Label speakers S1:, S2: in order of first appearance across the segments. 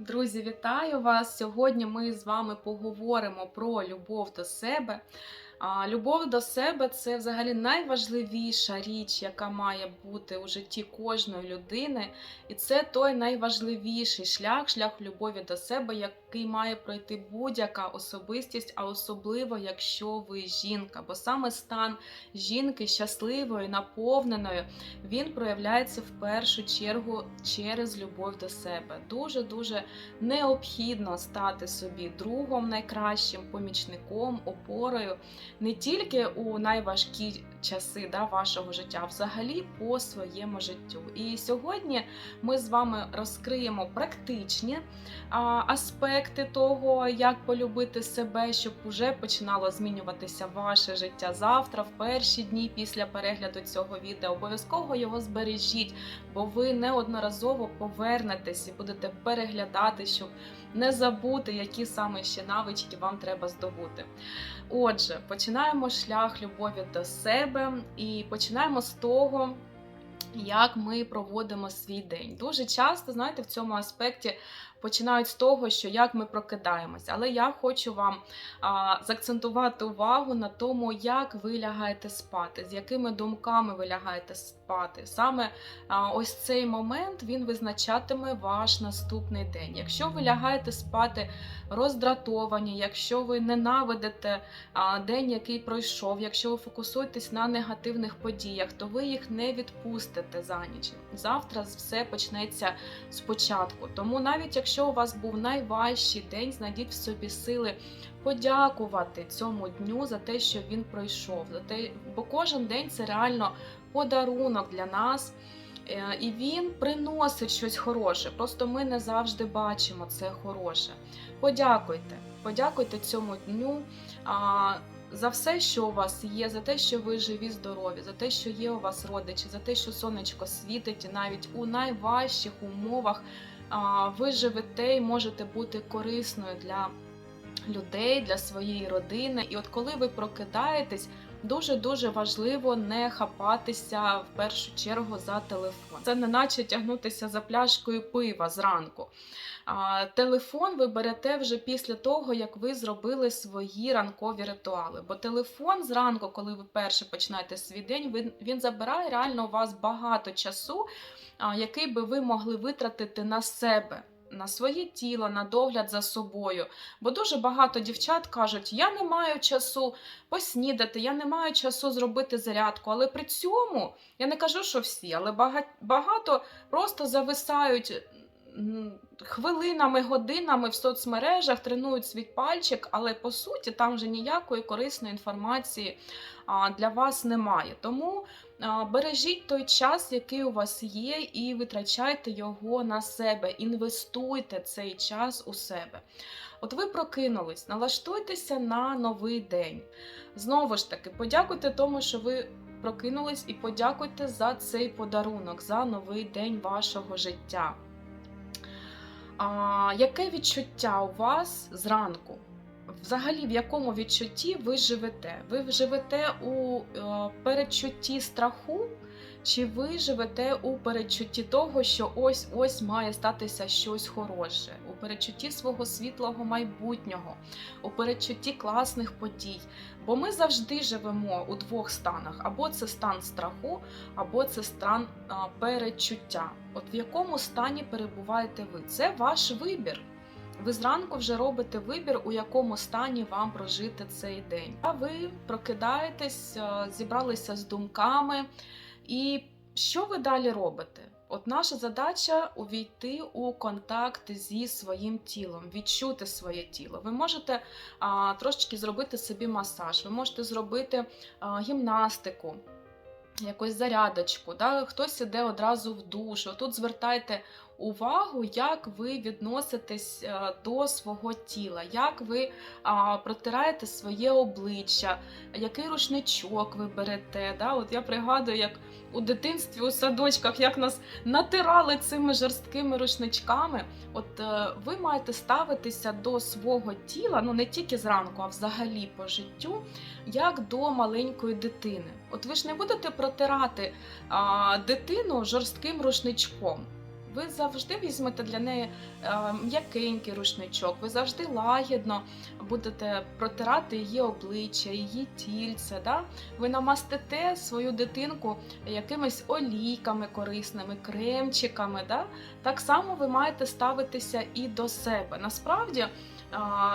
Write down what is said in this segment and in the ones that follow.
S1: Друзі, вітаю вас! Сьогодні ми з вами поговоримо про любов до себе. А, Любов до себе це взагалі найважливіша річ, яка має бути у житті кожної людини. І це той найважливіший шлях, шлях любові до себе, який має пройти будь-яка особистість, а особливо, якщо ви жінка. Бо саме стан жінки щасливої, наповненої, він проявляється в першу чергу через любов до себе. Дуже дуже необхідно стати собі другом найкращим, помічником, опорою не тільки у найважкі часи да, вашого життя, взагалі по своєму життю. І сьогодні ми з вами розкриємо практичні а, аспекти того, як полюбити себе, щоб уже починало змінюватися ваше життя завтра, в перші дні після перегляду цього відео. Обов'язково його збережіть, бо ви неодноразово повернетесь і будете переглядати, щоб не забути, які саме ще навички вам треба здобути. Отже, починаємо шлях любові до себе і починаємо з того. Як ми проводимо свій день. Дуже часто, знаєте, в цьому аспекті починають з того, що як ми прокидаємося. Але я хочу вам а, заакцентувати увагу на тому, як ви лягаєте спати, з якими думками ви лягаєте спати. Саме а, ось цей момент він визначатиме ваш наступний день. Якщо ви лягаєте спати роздратовані, якщо ви ненавидите день, який пройшов, якщо ви фокусуєтесь на негативних подіях, то ви їх не відпустите за ніч. Завтра все почнеться спочатку. Тому навіть якщо у вас був найважчий день, знайдіть в собі сили подякувати цьому дню за те, що він пройшов. За те, бо кожен день це реально подарунок для нас. Е, І він приносить щось хороше. Просто ми не завжди бачимо це хороше. Подякуйте, подякуйте цьому дню за все, що у вас є, за те, що ви живі, здорові, за те, що є у вас родичі, за те, що сонечко світить, і навіть у найважчих умовах ви живете і можете бути корисною для людей, для своєї родини. І от коли ви прокидаєтесь, дуже дуже важливо не хапатися в першу чергу за телефон. Це не наче тягнутися за пляшкою пива зранку. А, телефон ви берете вже після того, як ви зробили свої ранкові ритуали. Бо телефон зранку, коли ви перше починаєте свій день, він, він забирає реально у вас багато часу, а, який би ви могли витратити на себе. На своє тіло, на догляд за собою. Бо дуже багато дівчат кажуть: я не маю часу поснідати, я не маю часу зробити зарядку. Але при цьому я не кажу, що всі, але бага- багато просто зависають хвилинами, годинами в соцмережах, тренують свій пальчик, але по суті там вже ніякої корисної інформації для вас немає. Тому бережіть той час, який у вас є, і витрачайте його на себе. Інвестуйте цей час у себе. От ви прокинулись, налаштуйтеся на новий день. Знову ж таки, подякуйте тому, що ви прокинулись, і подякуйте за цей подарунок, за новий день вашого життя. А, яке відчуття у вас зранку? Взагалі, в якому відчутті ви живете? Ви живете у е, передчутті страху, чи ви живете у передчутті того, що ось ось має статися щось хороше, передчутті свого світлого майбутнього, у передчутті класних подій? Бо ми завжди живемо у двох станах: або це стан страху, або це стан а, передчуття. От в якому стані перебуваєте ви? Це ваш вибір. Ви зранку вже робите вибір, у якому стані вам прожити цей день. А ви прокидаєтесь, зібралися з думками. І що ви далі робите? От наша задача увійти у контакт зі своїм тілом, відчути своє тіло. Ви можете а, трошечки зробити собі масаж, ви можете зробити а, гімнастику, якусь зарядочку. Да? Хтось іде одразу в душ. Тут звертайте увагу, як ви відноситесь е, до свого тіла, як ви протираєте своє обличчя, який рушничок ви берете. Да? От я пригадую, як у дитинстві у садочках, як нас натирали цими жорсткими рушничками. От е, ви маєте ставитися до свого тіла, ну не тільки зранку, а взагалі по життю, як до маленької дитини. От ви ж не будете протирати а, дитину жорстким рушничком. Ви завжди візьмете для неї е, м'якенький рушничок, ви завжди лагідно будете протирати її обличчя, її тільце. Да? Ви намастите свою дитинку якимись олійками корисними, кремчиками. Да? Так само ви маєте ставитися і до себе. Насправді,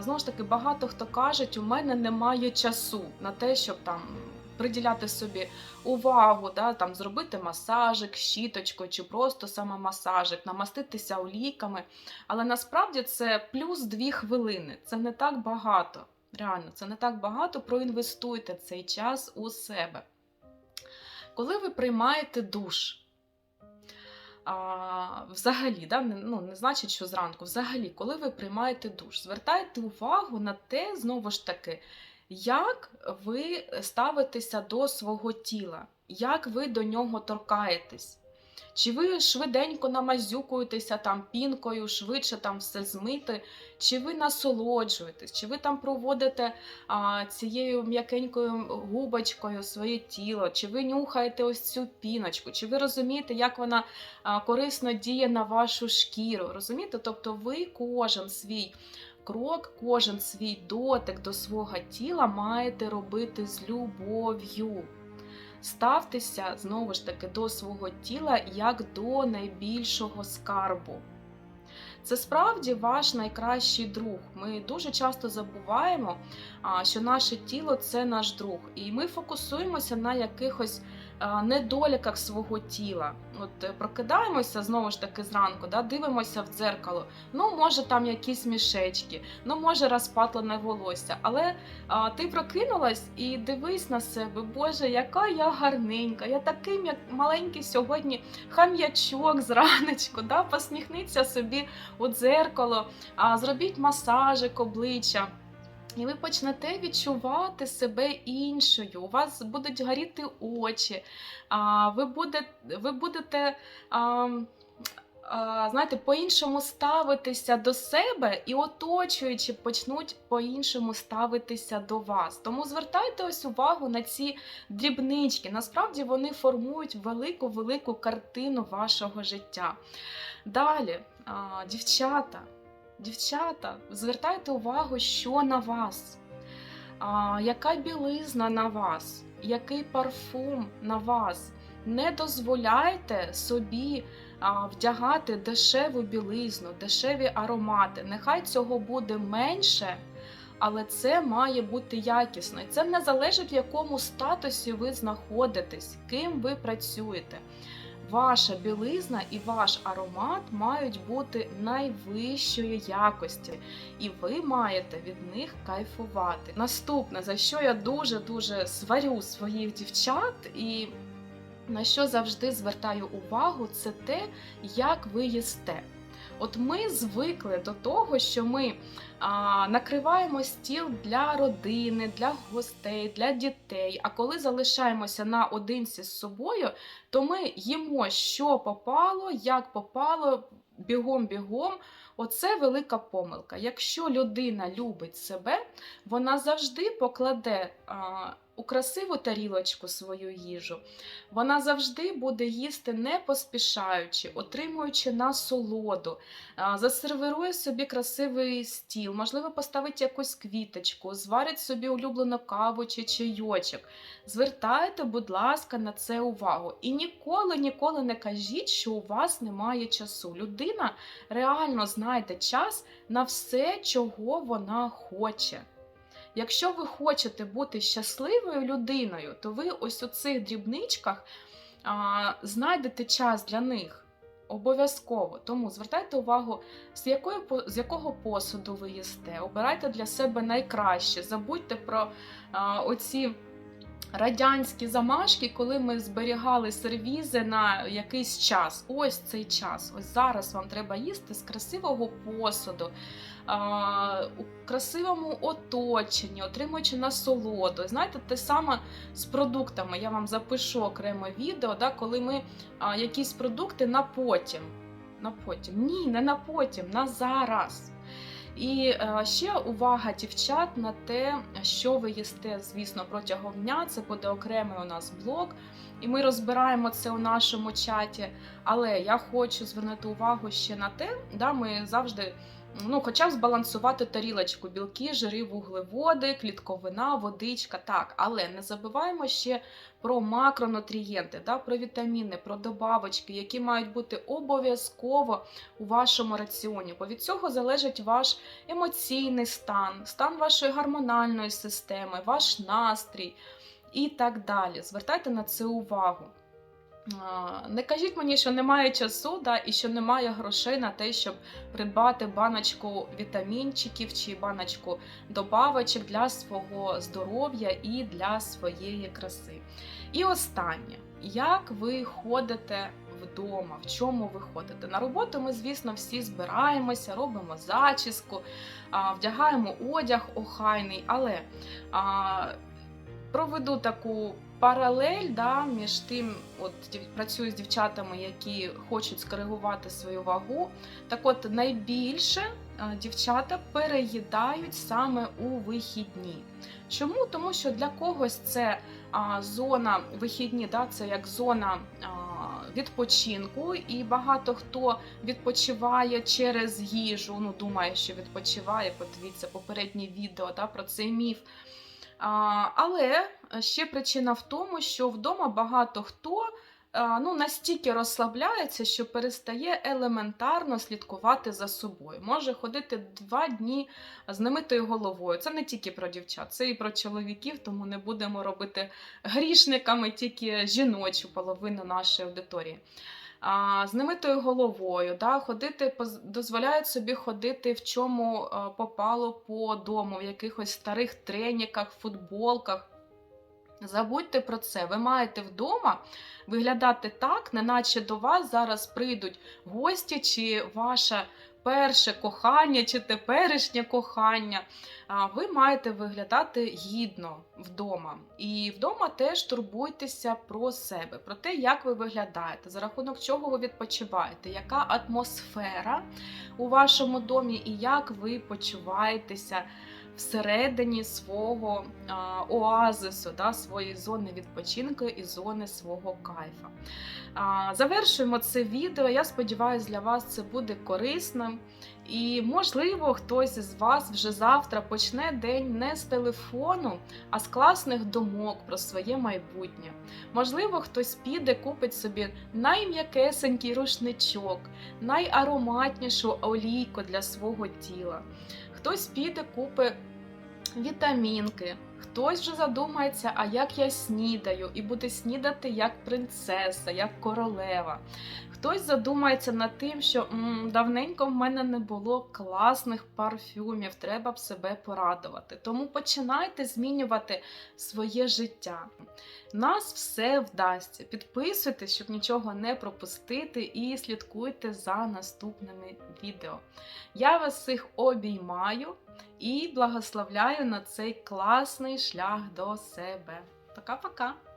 S1: знову ж таки, багато хто кажуть, у мене немає часу на те, щоб там. Приділяти собі увагу, да, там зробити масажик, щіточкою чи просто самомасажик, намаститися олійками. Але насправді це плюс дві хвилини. Це не так багато. Реально, це не так багато. Проінвестуйте цей час у себе. Коли ви приймаєте душ, а, взагалі, да, не, ну, не значить, що зранку, взагалі, коли ви приймаєте душ, звертайте увагу на те, знову ж таки, як ви ставитеся до свого тіла, як ви до нього торкаєтесь. Чи ви швиденько намазюкуєтеся там пінкою, швидше там все змити, чи ви насолоджуєтесь, чи ви там проводите а, цією м'якенькою губочкою своє тіло, чи ви нюхаєте ось цю піночку, чи ви розумієте, як вона а, корисно діє на вашу шкіру? Розумієте? Тобто ви кожен свій крок, кожен свій дотик до свого тіла маєте робити з любов'ю. Ставтеся знову ж таки до свого тіла як до найбільшого скарбу. Це справді ваш найкращий друг. Ми дуже часто забуваємо, що наше тіло це наш друг, і ми фокусуємося на якихось недоліках свого тіла. От е, прокидаємося знову ж таки зранку, да, дивимося в дзеркало. Ну, може, там якісь мішечки, ну може розпатлене волосся. Але а, ти прокинулась і дивись на себе, Боже, яка я гарненька, я такий маленький сьогодні хам'ячок зранечку, да, посміхниться собі у дзеркало, а, зробіть масажик обличчя. І ви почнете відчувати себе іншою. У вас будуть горіти очі, ви, буде, ви будете. Знаєте, по-іншому ставитися до себе і оточуючи почнуть по-іншому ставитися до вас. Тому звертайте ось увагу на ці дрібнички. Насправді вони формують велику велику картину вашого життя. Далі, дівчата, дівчата, звертайте увагу, що на вас, а, яка білизна на вас, який парфум на вас. Не дозволяйте собі а, вдягати дешеву білизну, дешеві аромати. Нехай цього буде менше, але це має бути якісно. І це не залежить, в якому статусі ви знаходитесь, ким ви працюєте. Ваша білизна і ваш аромат мають бути найвищої якості, і ви маєте від них кайфувати. Наступне, за що я дуже дуже сварю своїх дівчат і на що завжди звертаю увагу, це те, як ви їсте. От ми звикли до того, що ми а, накриваємо стіл для родини, для гостей, для дітей. А коли залишаємося наодинці з собою, то ми їмо, що попало, як попало, бігом-бігом. Оце велика помилка. Якщо людина любить себе, вона завжди покладе у красиву тарілочку свою їжу. Вона завжди буде їсти не поспішаючи, отримуючи насолоду, засервирує собі красивий стіл, можливо, поставить якусь квіточку, зварить собі улюблену каву чи чайочок. Звертайте, будь ласка, на це увагу. І ніколи, ніколи не кажіть, що у вас немає часу. Людина реально знайде час на все, чого вона хоче. Якщо ви хочете бути щасливою людиною, то ви ось у цих дрібничках а, знайдете час для них. Обов'язково. Тому звертайте увагу, з, якої, з якого посуду ви їсте. Обирайте для себе найкраще. Забудьте про а, оці радянські замашки, коли ми зберігали сервізи на якийсь час. Ось цей час. Ось зараз вам треба їсти з красивого посуду, у красивому оточенні, отримуючи насолоду. Знаєте, те саме з продуктами. Я вам запишу окреме відео, да, коли ми якісь продукти на потім. На потім. Ні, не на потім, на зараз. І е, ще увага дівчат на те, що ви їсте, звісно, протягом дня. Це буде окремий у нас блок, і ми розбираємо це у нашому чаті. Але я хочу звернути увагу ще на те, да, ми завжди. Ну, хоча б збалансувати тарілочку, білки, жири, вуглеводи, клітковина, водичка. Так, але не забуваємо ще про макронутрієнти, да, про вітаміни, про добавочки, які мають бути обов'язково у вашому раціоні. Бо від цього залежить ваш емоційний стан, стан вашої гормональної системи, ваш настрій і так далі. Звертайте на це увагу. Не кажіть мені, що немає часу, да, і що немає грошей на те, щоб придбати баночку вітамінчиків чи баночку добавочок для свого здоров'я і для своєї краси. І останнє, як ви ходите вдома, в чому ви ходите? На роботу ми, звісно, всі збираємося, робимо зачіску, вдягаємо одяг охайний, але проведу таку паралель да, між тим, от працюю з дівчатами, які хочуть скоригувати свою вагу. Так от найбільше дівчата переїдають саме у вихідні. Чому? Тому що для когось це а, зона вихідні, да, це як зона а, відпочинку, і багато хто відпочиває через їжу. Ну, думає, що відпочиває. Подивіться попереднє відео да, про цей міф. Але ще причина в тому, що вдома багато хто ну, настільки розслабляється, що перестає елементарно слідкувати за собою. Може ходити два дні з немитою головою. Це не тільки про дівчат, це і про чоловіків, тому не будемо робити грішниками тільки жіночу половину нашої аудиторії. А, з немитою головою, да, ходити, дозволяють собі ходити в чому а, попало по дому, в якихось старих треніках, футболках. Забудьте про це. Ви маєте вдома виглядати так, неначе до вас зараз прийдуть гості, чи ваше перше кохання, чи теперішнє кохання. Ви маєте виглядати гідно вдома. І вдома теж турбуйтеся про себе, про те, як ви виглядаєте, за рахунок чого ви відпочиваєте, яка атмосфера у вашому домі і як ви почуваєтеся всередині свого а, оазису, да, своєї зони відпочинку і зони свого кайфа. А, завершуємо це відео. Я сподіваюся, для вас це буде корисним. І, можливо, хтось із вас вже завтра почне день не з телефону, а з класних думок про своє майбутнє. Можливо, хтось піде, купить собі найм'якесенький рушничок, найароматнішу олійку для свого тіла. Хтось піде, купи вітамінки. Хтось вже задумається, а як я снідаю, і буде снідати як принцеса, як королева. Хтось задумається над тим, що «М, давненько в мене не було класних парфюмів, треба б себе порадувати. Тому починайте змінювати своє життя. Нас все вдасться. Підписуйтесь, щоб нічого не пропустити, і слідкуйте за наступними відео. Я вас всіх обіймаю і благословляю на цей класний шлях до себе. Пока-пока!